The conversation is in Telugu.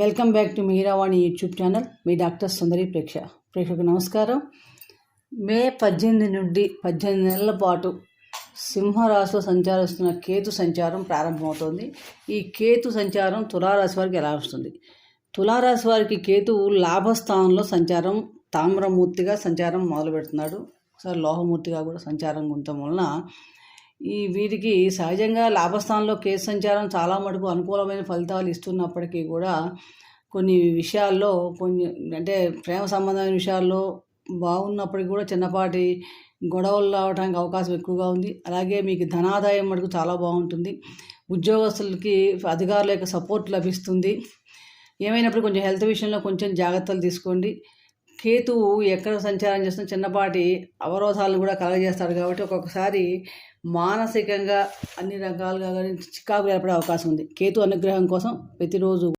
Welcome back to Meeravani YouTube channel. Me doctor Sundari ప్రేక్ష. ప్రేక్షకు నమస్కారం. మే పద్దెనిమిది నుండి పద్దెనిమిది నెలల పాటు సింహరాశిలో సంచారిస్తున్న కేతు సంచారం ప్రారంభమవుతోంది. ఈ కేతు సంచారం తులారాశి వారికి ఎలా వస్తుంది? తులారాశి వారికి కేతువు లాభస్థానంలో సంచారం తామ్రమూర్తిగా సంచారం మొదలు పెడుతున్నాడు ఒకసారి లోహమూర్తిగా కూడా సంచారం ఉండటం వలన ఈ వీరికి సహజంగా లాభస్థానంలో కేసు సంచారం చాలా మటుకు అనుకూలమైన ఫలితాలు ఇస్తున్నప్పటికీ కూడా కొన్ని విషయాల్లో కొన్ని అంటే ప్రేమ సంబంధమైన విషయాల్లో బాగున్నప్పటికీ కూడా చిన్నపాటి గొడవలు రావడానికి అవకాశం ఎక్కువగా ఉంది. అలాగే మీకు ధనాదాయం మటుకు చాలా బాగుంటుంది. ఉద్యోగస్తులకి అధికారుల యొక్క సపోర్ట్ లభిస్తుంది. ఏమైనప్పుడు కొంచెం హెల్త్ విషయంలో కొంచెం జాగ్రత్తలు తీసుకోండి. కేతువు ఎక్కడ సంచారం చేస్తున్న చిన్నపాటి అవరోధాలను కూడా కలగజేస్తాడు కాబట్టి ఒక్కొక్కసారి మానసికంగా అన్ని రకాలుగా కానీ చికాకు ఏర్పడే అవకాశం ఉంది. కేతు అనుగ్రహం కోసం ప్రతిరోజు